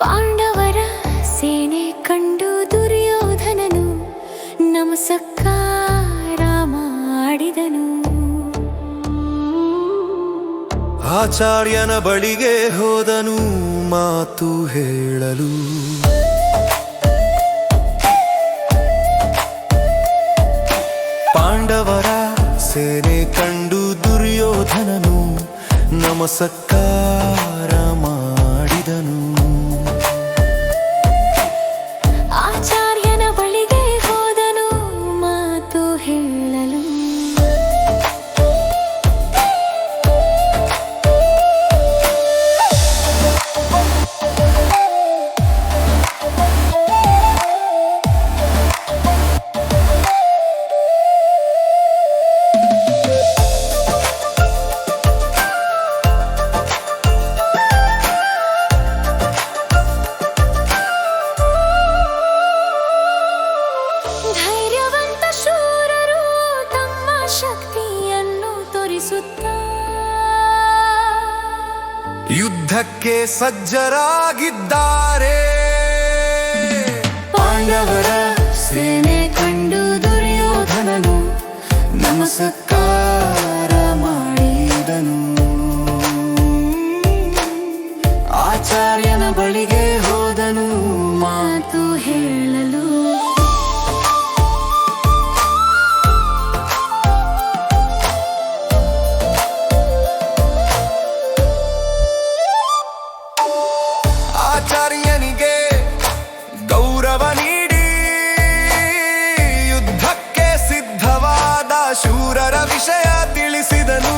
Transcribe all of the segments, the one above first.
ಪಾಂಡವರ ಸೇನೆ ಕಂಡು ದುರ್ಯೋಧನನು ನಮಸಕಾರ ಮಾಡಿದನು ಆಚಾರ್ಯನ ಬಳಿಗೆ ಹೋದನು ಮಾತು ಹೇಳಲು. ಪಾಂಡವರ ಸೇನೆ ಕಂಡು ದುರ್ಯೋಧನನು ನಮಸಕ್ಕ ಯುದ್ಧಕ್ಕೆ ಸಜ್ಜರಾಗಿದ್ದಾರೆ. ಪಾಂಡವರ ಸೇನೆ ಕಂಡು ದುರ್ಯೋಧನನು ನಮಸ್ಕಾರ ಮಾಡಿದನು. ಆಚಾರ್ಯನ ಬಳಿಗೆ ಹೋದನು ಮಾತು ಹೇಳಲು ವಿಷಯ ತಿಳಿಸಿದನು.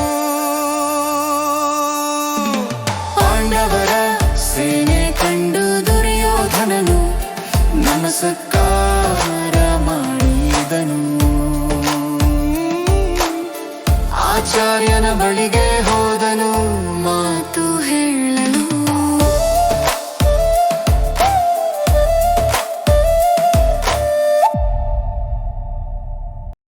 ಪಾಂಡವರ ಸೇನೆ ಕಂಡು ದುರ್ಯೋಧನನು ನಮಸ್ಕಾರ ಮಾಡಿದನು. ಆಚಾರ್ಯನ ಬಳಿಗೆ